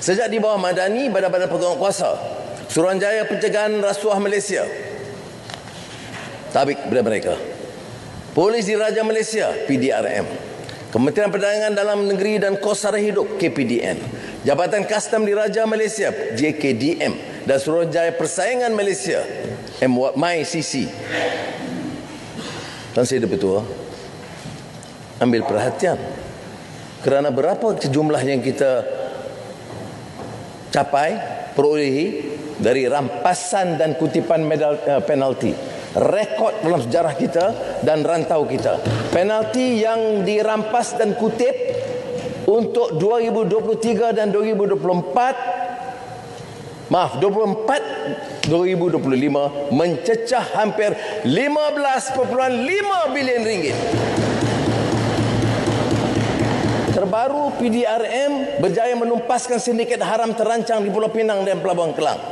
Sejak di bawah Madani, Badan-Badan Pertolongan Kuasa, Suruhanjaya Pencegahan Rasuah Malaysia, tabik kepada mereka. Polis Diraja Malaysia, PDRM. Kementerian Perdagangan Dalam Negeri dan Kos Sara Hidup, KPDN. Jabatan Kastam Diraja Malaysia, JKDM. Dan Suruhanjaya Persaingan Malaysia, MYCC. Dan saya betul ambil perhatian kerana berapa jumlah yang kita capai perolehi dari rampasan dan kutipan medal uh, penalti. Rekod dalam sejarah kita dan rantau kita. Penalti yang dirampas dan kutip untuk 2023 dan 2024 maaf 24 2025 mencecah hampir 15.5 bilion ringgit terbaru PDRM berjaya menumpaskan sindiket haram terancang di Pulau Pinang dan Pelabuhan Kelang.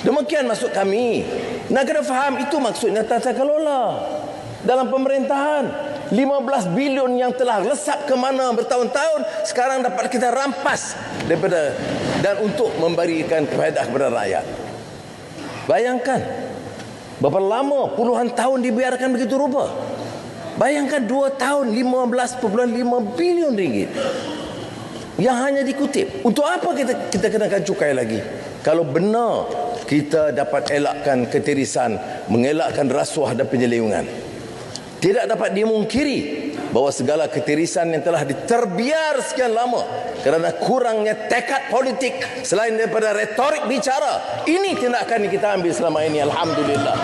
Demikian maksud kami. Nak kena faham itu maksudnya tata kelola dalam pemerintahan. 15 bilion yang telah lesap ke mana bertahun-tahun sekarang dapat kita rampas daripada dan untuk memberikan faedah kepada rakyat. Bayangkan berapa lama puluhan tahun dibiarkan begitu rupa. Bayangkan 2 tahun 15.5 bilion ringgit yang hanya dikutip. Untuk apa kita kita kenakan cukai lagi? Kalau benar kita dapat elakkan ketirisan, mengelakkan rasuah dan penyelewengan. Tidak dapat dimungkiri bahawa segala ketirisan yang telah diterbiar sekian lama kerana kurangnya tekad politik selain daripada retorik bicara. Ini tindakan yang kita ambil selama ini. Alhamdulillah.